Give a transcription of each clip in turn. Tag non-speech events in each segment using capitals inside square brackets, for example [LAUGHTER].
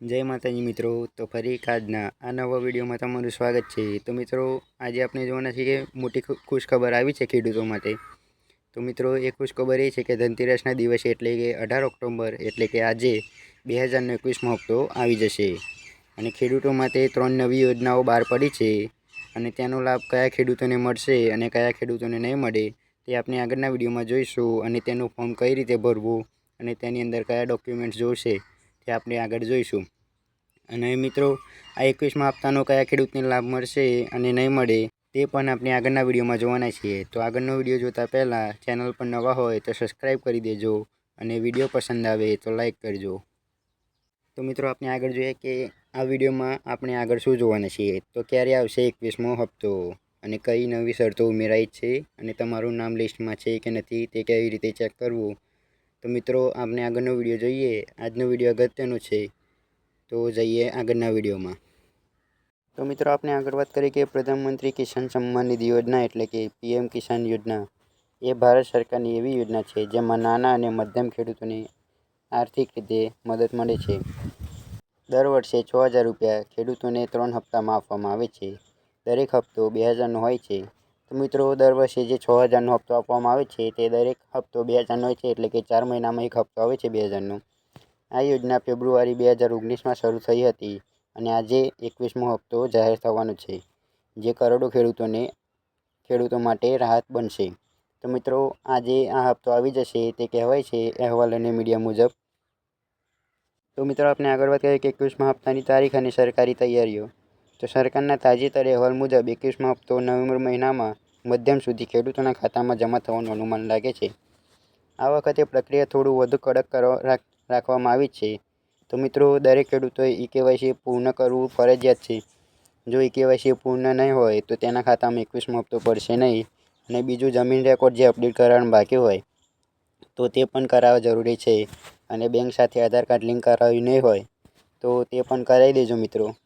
જય માતાજી મિત્રો, તો ફરી આજના આ નવા વિડીયોમાં તમારું સ્વાગત છે. તો મિત્રો, આજે આપણે જોવાના છીએ કે મોટી ખુશખબર આવી છે ખેડૂતો માટે. તો મિત્રો, એ ખુશખબર એ છે કે ધનતેરસના દિવસે એટલે કે અઢાર ઓક્ટોબર એટલે કે આજે બે હજારનો એકવીસમો હપ્તો આવી જશે. અને ખેડૂતો માટે ત્રણ નવી યોજનાઓ બહાર પડી છે. અને તેનો લાભ કયા ખેડૂતોને મળશે અને કયા ખેડૂતોને નહીં મળે, તે આપણે આગળના વિડીયોમાં જોઈશું. અને તેનું ફોર્મ કઈ રીતે ભરવું અને તેની અંદર કયા ડોક્યુમેન્ટ્સ જોઈશે તે આપણે આગળ જોઈશું. અને મિત્રો, આ એકવીસમાં હપ્તાનો કયા ખેડૂતને લાભ મળશે અને નહીં મળે, તે પણ આપણે આગળના વિડીયોમાં જોવાના છીએ. તો આગળનો વીડિયો જોતાં પહેલાં ચેનલ પર નવા હોય તો સબસ્ક્રાઈબ કરી દેજો અને વીડિયો પસંદ આવે તો લાઈક કરજો. તો મિત્રો, આપણે આગળ જોઈએ કે આ વિડીયોમાં આપણે આગળ શું જોવાના છીએ. તો ક્યારે આવશે એકવીસમો હપ્તો અને કઈ નવી શરતો ઉમેરાઈ છે અને તમારું નામ લિસ્ટમાં છે કે નથી તે કેવી રીતે ચેક કરવું તો મિત્રો, આપણે આગળનો વીડિયો જોઈએ. આજનો વીડિયો અગત્યનો છે. તો જઈએ આગળના વિડીયોમાં. તો મિત્રો, આપણે આગળ વાત કરીએ કે પ્રધાનમંત્રી કિસાન સન્માન નિધિ યોજના એટલે કે પીએમ કિસાન યોજના. એ ભારત સરકારની એવી યોજના છે જેમાં નાના અને મધ્યમ ખેડૂતોને આર્થિક રીતે મદદ મળે છે. દર વર્ષે છ હજાર રૂપિયા ખેડૂતોને ત્રણ હપ્તામાં આપવામાં આવે છે. દરેક હપ્તો બે હજારનો હોય છે. તો મિત્રો, દર વર્ષે જે છ હજારનો હપ્તો આપવામાં આવે છે, તે દરેક હપ્તો બે હજારનો હોય છે, એટલે કે ચાર મહિનામાં એક હપ્તો આવે છે બે હજારનો. આ યોજના ફેબ્રુઆરી બે હજાર ઓગણીસમાં શરૂ થઈ હતી અને આજે એકવીસમો હપ્તો જાહેર થવાનો છે, જે કરોડો ખેડૂતોને, ખેડૂતો માટે રાહત બનશે. તો મિત્રો, આજે આ હપ્તો આવી જશે, તે કહેવાય છે અહેવાલ અને મીડિયા મુજબ. તો મિત્રો આપણે આગળ વાત કરીએ કે એકવીસમા હપ્તાની તારીખ અને સરકારી તૈયારીઓ. તો સરકારના તાજેતર અહેવાલ મુજબ એકવીસમો હપ્તો નવેમ્બર મહિનામાં મધ્યમ સુધી ખેડૂતોના ખાતામાં જમા થવાનું અનુમાન લાગે છે. આ વખતે પ્રક્રિયા થોડું વધુ કડક કરવા રાખ- રાખવામાં આવી છે. તો મિત્રો, દરેક ખેડૂતોએ ઈ કેવાયસી પૂર્ણ કરવું ફરજિયાત છે. જો ઈ કેવાયસી પૂર્ણ નહીં હોય તો તેના ખાતામાં એકવીસમો હપ્તો પડશે નહીં અને બીજું જમીન રેકોર્ડ જે અપડેટ કરવાનું બાકી હોય તો તે પણ કરાવવા જરૂરી છે અને બેંક સાથે આધાર કાર્ડ લિંક કરાવ્યું નહીં હોય તો તે પણ કરાવી દેજો મિત્રો.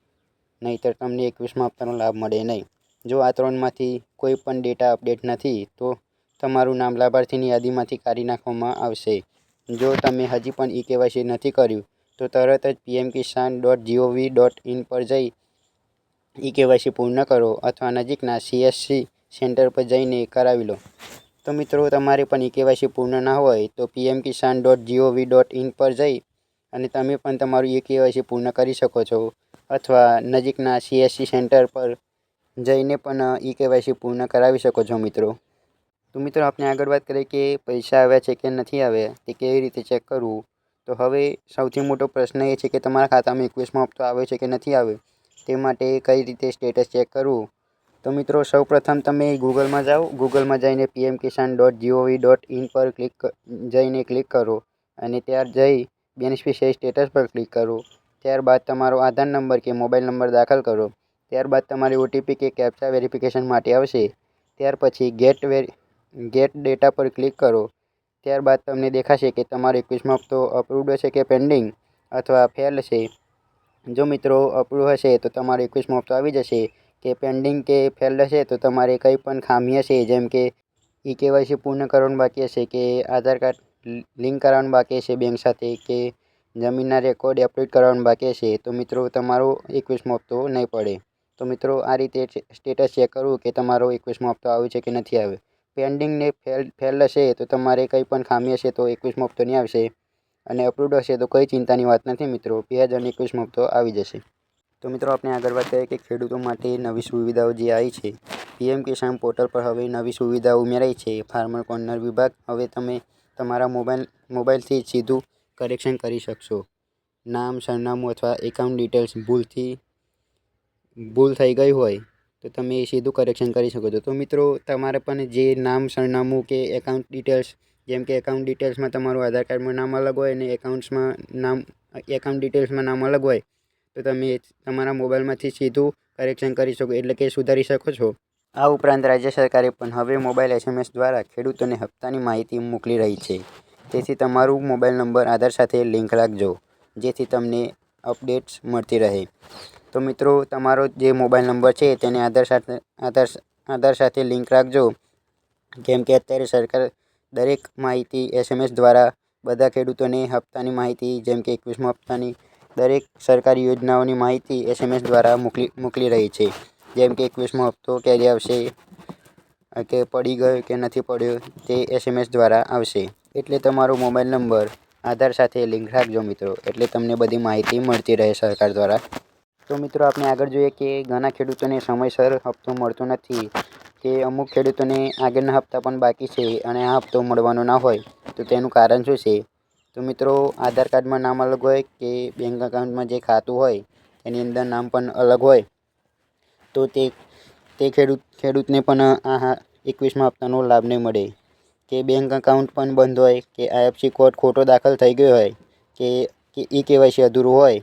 નહીંતર તમને એકવીસમાં આપવાનો લાભ મળે નહીં. જો આ ત્રણમાંથી કોઈ પણ ડેટા અપડેટ નથી, તો તમારું નામ લાભાર્થીની યાદીમાંથી કાઢી નાખવામાં આવશે. જો તમે હજી પણ ઈ કેવાયસી નથી કર્યું, તો તરત જ PM Kisan dot GOV dot in પર જઈ ઈ કેવાયસી પૂર્ણ કરો અથવા નજીકના સીએસસી સેન્ટર પર જઈને કરાવી લો. તો મિત્રો, તમારે પણ ઈ કેવાયસી પૂર્ણ ના હોય, તો PM Kisan dot GOV dot in પર જઈ અને તમે પણ તમારું ઈ કેવાયસી પૂર્ણ કરી શકો છો. અથવા નજીકના સીએસસી સેન્ટર પર જઈને પણ ઈ કેવાયસી પૂર્ણ કરાવી શકો છો મિત્રો. તો મિત્રો આપણે આગળ વાત કરીએ કે પૈસા આવ્યા છે કે નથી આવ્યા, તે કેવી રીતે ચેક કરવું? તો હવે સૌથી મોટો પ્રશ્ન એ છે કે તમારા ખાતામાં એકવીસમો હપ્તો આવ્યો છે કે નથી આવ્યો તે માટે કઈ રીતે સ્ટેટસ ચેક કરવું? તો મિત્રો, સૌપ્રથમ તમે ગૂગલમાં જાઓ. ગૂગલમાં જઈને PM Kisan dot GOV dot in પર ક્લિક જઈને ક્લિક કરો અને ત્યાર જઈ બેનિફિશિયરી સ્ટેટસ પર ક્લિક કરો. ત્યારબાદ તમારો આધાર નંબર કે મોબાઈલ નંબર દાખલ કરો. ત્યારબાદ તમારી ઓટીપી કે કેપ્ચા વેરિફિકેશન માટે આવશે. ત્યાર પછી ગેટ વેરી ગેટ ડેટા પર ક્લિક કરો. ત્યારબાદ તમને દેખાશે કે તમારો એકવીસમો હપ્તો અપ્રૂવડ છે કે પેન્ડિંગ અથવા ફેલ છે. જો મિત્રો અપ્રૂવ હશે તો તમારો એકવીસમો હપ્તો આવી જશે કે પેન્ડિંગ કે ફેલ હશે તો તમારે કંઈ પણ ખામી હશે જેમ કે ઈ કેવાયસી પૂર્ણ કરવાનું બાકી હશે કે આધાર કાર્ડ લિંક કરાવવાનું બાકી હશે બેંક સાથે કે જમીનના રેકોર્ડ અપડેટ કરવાનું બાકી હશે તો મિત્રો, તમારો એકવીસમો હપ્તો નહીં પડે. તો મિત્રો, આ રીતે સ્ટેટસ ચેક કરવું કે તમારો એકવીસમો હપ્તો આવ્યો છે કે નથી આવ્યો. પેન્ડિંગને ફેલ ફેલ હશે તો તમારે કંઈ પણ ખામી હશે તો એકવીસમો હપ્તો નહીં આવશે. અને અપ્રુવડ હશે તો કોઈ ચિંતાની વાત નથી મિત્રો. બે હજાર એકવીસમો હપ્તો આવી જશે. તો મિત્રો, આપણે આગળ વાત કરીએ કે ખેડૂતો માટે નવી સુવિધાઓ જે આવી છે. પીએમ કિસાન પોર્ટલ પર હવે નવી સુવિધાઓ ઉમેરાઈ છે. ફાર્મર કોર્નર વિભાગ, હવે તમે તમારા મોબાઈલ, મોબાઈલથી સીધું કરેક્શન કરી શકશો. નામ, સરનામું અથવા એકાઉન્ટ ડિટેલ્સ ભૂલથી, ભૂલ થઈ ગઈ હોય તો તમે એ સીધું કરેક્શન કરી શકો છો. તો મિત્રો, તમારે પણ જે નામ, સરનામું કે એકાઉન્ટ ડિટેલ્સ જેમ કે એકાઉન્ટ ડિટેલ્સમાં તમારું આધાર કાર્ડમાં નામ અલગ હોય અને એકાઉન્ટ્સમાં નામ એકાઉન્ટ ડિટેલ્સમાં નામ અલગ હોય, તો તમે તમારા મોબાઈલમાંથી સીધું કરેક્શન કરી શકો, એટલે કે સુધારી શકો છો. આ ઉપરાંત રાજ્ય સરકારે પણ હવે મોબાઈલ એસએમએસ દ્વારા ખેડૂતોને હપ્તાની માહિતી મોકલી રહી છે. તેથી તમારું મોબાઈલ નંબર આધાર સાથે લિંક રાખજો, જેથી તમને અપડેટ્સ મળતી રહે. તો મિત્રો, તમારો જે મોબાઈલ નંબર છે તેને આધાર સાથે, આધાર આધાર સાથે લિંક રાખજો. કેમ કે અત્યારે સરકાર દરેક માહિતી એસએમએસ દ્વારા બધા ખેડૂતોને હપ્તાની માહિતી, જેમ કે એકવીસમો હપ્તાની દરેક સરકારી યોજનાઓની માહિતી એસએમએસ દ્વારા મોકલી મોકલી રહી છે. જેમ કે એકવીસમો હપ્તો ક્યારે આવશે, કે પડી ગયો કે નથી પડ્યો, તે એસએમએસ દ્વારા આવશે. એટલે તમારો મોબાઈલ નંબર, આધાર સાથે લિંક રાખજો મિત્રો. એટલે તમને બધી માહિતી મળતી રહે સરકાર દ્વારા. તો મિત્રો, આપણે આગળ જોઈએ કે ઘણા ખેડૂતોને સમયસર હપ્તો મળતો નથી, કે અમુક ખેડૂતોને આગળના હપ્તા પણ બાકી છે અને આ હપ્તો મળવાનો ના હોય, તો તેનું કારણ શું છે? તો મિત્રો, આધાર કાર્ડમાં નામ અલગ હોય કે બેંક એકાઉન્ટમાં જે ખાતું હોય એની અંદર નામ પણ અલગ હોય. તો તે તે ખેડૂત, ખેડૂતને પણ આ એકવીસમા હપ્તાનો લાભ નહીં મળે. કે બેંક એકાઉન્ટ પણ બંધ હોય, કે આઈએફસી કોડ ખોટો દાખલ થઈ ગયો હોય, કે ઈ કેવાયસી અધૂરું હોય,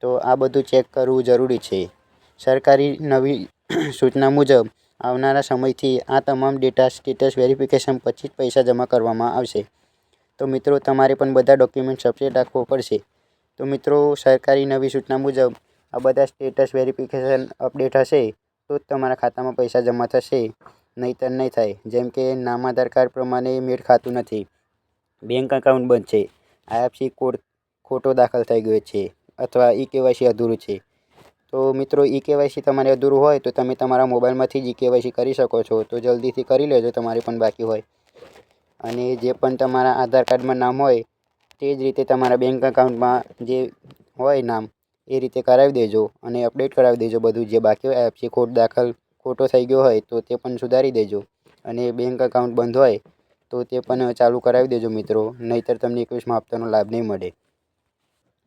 તો આ બધું ચેક કરવું જરૂરી છે. સરકારી નવી [CLEARS THROAT] સૂચના મુજબ, આવનારા સમયથી આ તમામ ડેટા સ્ટેટસ વેરિફિકેશન પછી જ પૈસા જમા કરવામાં આવશે. તો મિત્રો, તમારે પણ બધા ડોક્યુમેન્ટ્સ અપડેટ રાખવો પડશે. તો મિત્રો, સરકારી નવી સૂચના મુજબ, આ બધા સ્ટેટસ વેરિફિકેશન અપડેટ હશે, તો જ તમારા ખાતામાં પૈસા જમા થશે. નહીંતર નહીં થાય. જેમ કે નામ આધાર કાર્ડ પ્રમાણે મેળ ખાતું નથી. બેંક એકાઉન્ટ બંધ છે. આઈએફસી કોડ ખોટો દાખલ થઈ ગયો છે અથવા ઈ કેવાયસી અધૂરું છે. તો મિત્રો, ઈ કેવાયસી તમારે અધૂરું હોય તો તમે તમારા મોબાઈલમાંથી જ ઈ કેવાયસી કરી શકો છો. તો જલ્દીથી કરી લેજો, તમારે પણ બાકી હોય. અને જે પણ તમારા આધાર કાર્ડમાં નામ હોય તે જ રીતે તમારા બેંક એકાઉન્ટમાં જે હોય નામ એ રીતે કરાવી દેજો અને અપડેટ કરાવી દેજો બધું જે બાકી હોય. એફસી કોડ દાખલ ખોટો થઈ ગયો હોય તો તે પણ સુધારી દેજો. અને બેંક એકાઉન્ટ બંધ હોય તો તે પણ ચાલુ કરાવી દેજો મિત્રો, નહીંતર તમને એકવીસમા હપ્તાનો લાભ નહીં મળે.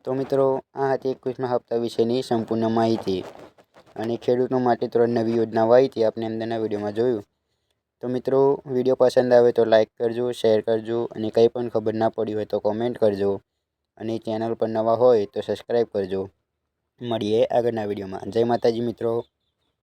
તો મિત્રો, આ હતી એકવીસમા હપ્તા વિશેની સંપૂર્ણ માહિતી. અને ખેડૂતો માટે ત્રણ નવી યોજનાઓ આવી હતી આપણે અંદરના વિડીયોમાં જોયું. તો મિત્રો, વીડિયો પસંદ આવે તો લાઇક કરજો શેર કરજો અને કંઈ પણ ખબર ના પડી હોય તો કોમેન્ટ કરજો. અને ચેનલ પર નવા હોય તો સબસ્ક્રાઈબ કરજો. મળીએ આગળના વિડીયોમાં. જય માતાજી મિત્રો.